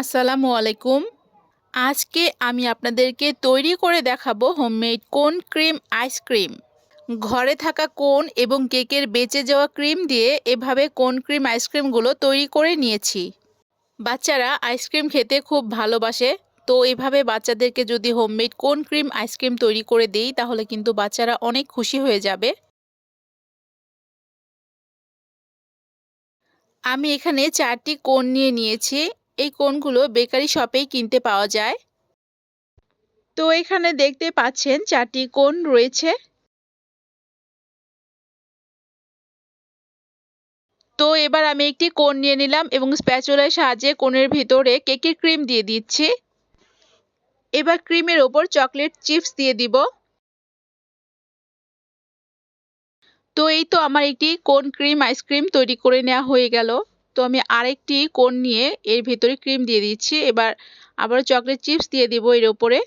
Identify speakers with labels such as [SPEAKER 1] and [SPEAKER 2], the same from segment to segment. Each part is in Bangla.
[SPEAKER 1] আসসালামু আলাইকুম। আজকে আমি আপনাদেরকে তৈরি করে দেখাবো হোমমেড কোন ক্রিম আইসক্রিম ঘরে থাকা কোন এবং কেকের বেঁচে যাওয়া ক্রিম দিয়ে এভাবে কোন ক্রিম আইসক্রিমগুলো তৈরি করে নিয়েছি। বাচ্চারা আইসক্রিম খেতে খুব ভালোবাসে, তো এভাবে বাচ্চাদেরকে যদি হোমমেড কোন ক্রিম আইসক্রিম তৈরি করে দিই, তাহলে কিন্তু বাচ্চারা অনেক খুশি হয়ে যাবে। আমি এখানে চারটি কোন নিয়ে নিয়েছি। এই কোনগুলো বেকারি শপেই কিনতে পাওয়া যায়? তো এখানে দেখতে পাচ্ছেন চারটি কোন রয়েছে। তো এবার আমি একটি কোন নিয়ে নিলাম এবং স্প্যাচুলার সাহায্যে কোনের ভিতরে কেকের ক্রিম দিয়ে দিচ্ছি। এবার ক্রিমের ওপর চকলেট চিপস দিয়ে দিব। তো এই তো আমার একটি কোন ক্রিম, আইসক্রিম তৈরি করে নেওয়া হয়ে গেল। তো আমি আরেকটি কোন নিয়ে এর ভেতরে ক্রিম দিয়ে দিচ্ছি। এবার আবার চকলেট চিপস দিয়ে দিব এর ওপরে।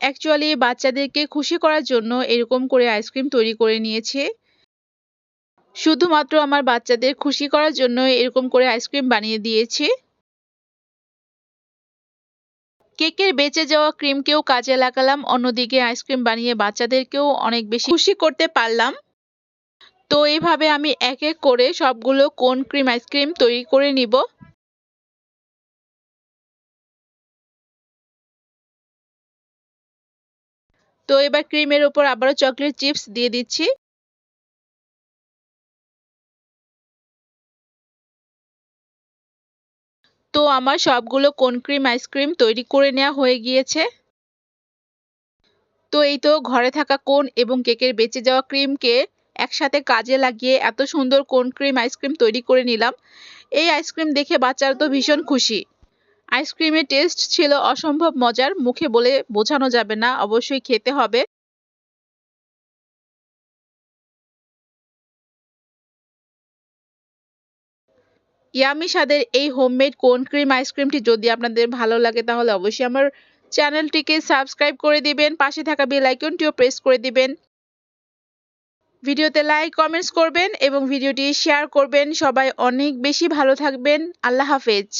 [SPEAKER 1] অ্যাকচুয়ালি বাচ্চাদেরকে খুশি করার জন্য এরকম করে আইসক্রিম তৈরি করে নিয়েছি। শুধুমাত্র আমার বাচ্চাদের খুশি করার জন্য এরকম করে আইসক্রিম বানিয়ে দিয়েছি। কেকের বেঁচে যাওয়া ক্রিমকেও কাজে লাগালাম, অন্যদিকে আইসক্রিম বানিয়ে বাচ্চাদেরকেও অনেক বেশি খুশি করতে পারলাম। তো এইভাবে আমি এক এক করে সবগুলো কোন ক্রিম আইসক্রিম তৈরি করে নিব। তো এবার ক্রিমের উপর আবারও চকলেট চিপস দিয়ে দিচ্ছি। তো আমার সবগুলো কোন ক্রিম আইসক্রিম তৈরি করে নেওয়া হয়ে গিয়েছে? তো এই তো ঘরে থাকা কোন এবং কেকের বেঁচে যাওয়া ক্রিমকে একসাথে কাজে লাগিয়ে এত সুন্দর কোন ক্রিম আইসক্রিম তৈরি করে নিলাম। এই আইসক্রিম দেখে বাচ্চারা তো ভীষণ খুশি। আইসক্রিমের টেস্ট ছিল অসম্ভব মজার, মুখে বলে বোঝানো যাবে না, অবশ্যই খেতে হবে। ইয়ামি স্বাদের এই হোমমেড কোন ক্রিম আইসক্রিমটি যদি আপনাদের ভালো লাগে, তাহলে অবশ্যই আমার চ্যানেলটিকে সাবস্ক্রাইব করে দিবেন, পাশে থাকা বেল আইকনটিও প্রেস করে দিবেন। ভিডিওতে লাইক কমেন্টস করবেন এবং ভিডিওটি শেয়ার করবেন। সবাই অনেক বেশি ভালো থাকবেন। আল্লাহ হাফেজ।